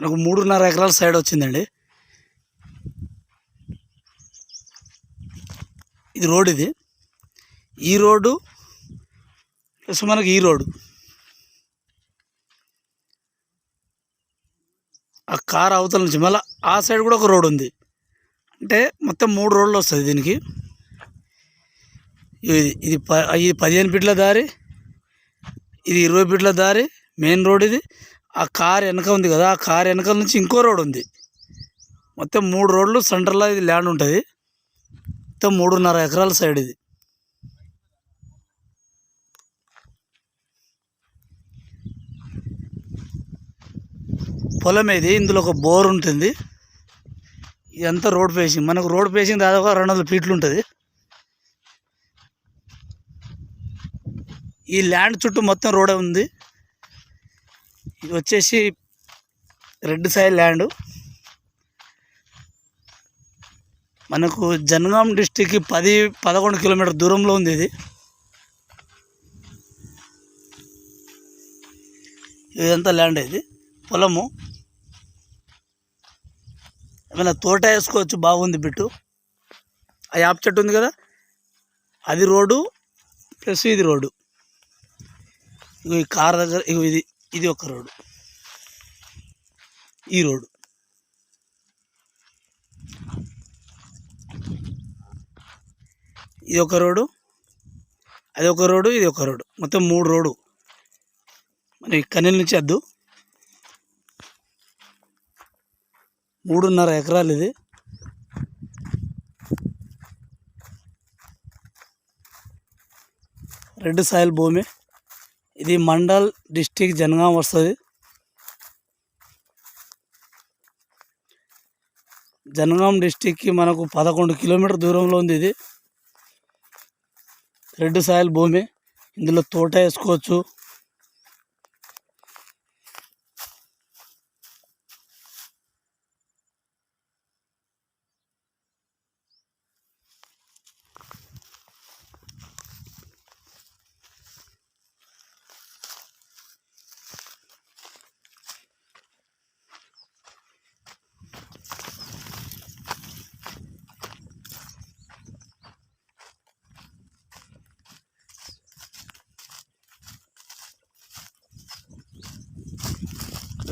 మనకు మూడున్నర ఎకరాల సైడ్ వచ్చిందండి. ఇది రోడ్ ఇది. ఈ రోడ్డు ప్లస్ మనకి ఈ రోడ్డు. ఆ కార్ అవతల నుంచి మళ్ళీ ఆ సైడ్ కూడా ఒక రోడ్ ఉంది. అంటే మొత్తం మూడు రోడ్లు వస్తుంది దీనికి. ఇది ఇది ప ఇది పదిహేను ఫీట్ల దారి ఇది ఇరవై ఫీట్ల దారి మెయిన్ రోడ్ ఇది. ఆ కార్ వెనక ఉంది కదా ఆ కార్ వెనకాల నుంచి ఇంకో రోడ్ ఉంది. మొత్తం మూడు రోడ్లు సెంటర్లో ఇది ల్యాండ్ ఉంటుంది. మొత్తం మూడున్నర ఎకరాల సైడ్ ఇది. పొలం ఇది ఇందులో ఒక బోర్ ఉంటుంది. ఇదంతా రోడ్ ఫేసింగ్. మనకు రోడ్ ఫేసింగ్ దాదాపు రెండు వందల ఫీట్లు ఉంటుంది. ఈ ల్యాండ్ చుట్టూ మొత్తం రోడే ఉంది. ఇది వచ్చేసి రెడ్ సైడ్ ల్యాండ్. మనకు జనగాం డిస్టిక్కి పది పదకొండు కిలోమీటర్ దూరంలో ఉంది ఇది. ఇదంతా ల్యాండ్ ఇది. పొలము. ఏమైనా తోట వేసుకోవచ్చు బాగుంది బిట్టు. ఆ యాప్ చెట్టు ఉంది కదా? అది రోడ్డు ప్లస్ ఇది రోడ్డు. ఇగో ఈ కార్ దగ్గర ఇగో ఇది. ఇది ఒక రోడ్డు ఈ రోడ్డు ఇది ఒక రోడ్డు అది ఒక రోడ్డు ఇది ఒక రోడ్డు మొత్తం మూడు రోడ్డు మరి కన్నెల నుంచి వద్దు మూడున్నర ఎకరాలు ఇది. రెడ్ సాయిల్ భూమి. ఇది మండల్ డిస్టిక్ జనగాం వస్తుంది. జనగాం డిస్టిక్కి మనకు పదకొండు కిలోమీటర్ దూరంలో ఉంది ఇది. రెడ్ సాయిల్ భూమి. ఇందులో తోట వేసుకోవచ్చు.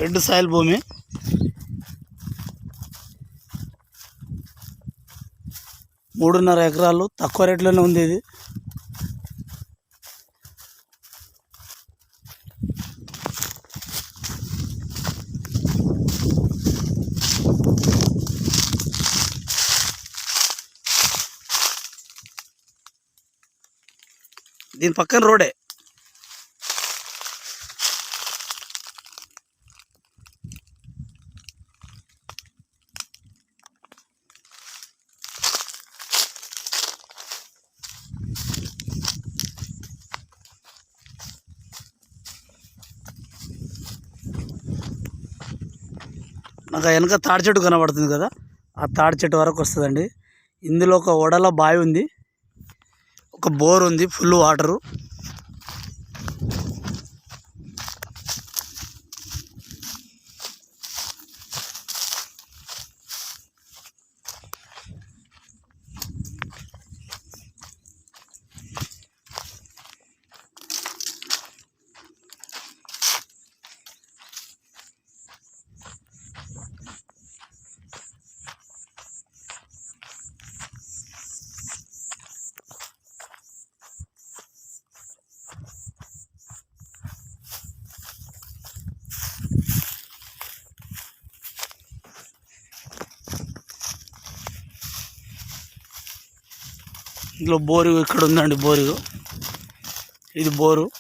రెడ్ సాయిల్ భూమి. మూడున్నర ఎకరాలు తక్కువ రేట్లోనే ఉంది ఇది. దీని పక్కన రోడే. నాకు వెనక తాడి చెట్టు కనబడుతుంది కదా ఆ తాడి చెట్టు వరకు వస్తుందండి. ఇందులో ఒక వడల బావి ఉంది. ఒక బోర్ ఉంది ఫుల్ వాటరు. ఇందులో బోరు ఇక్కడ ఉందండి బోరు. ఇది బోరు.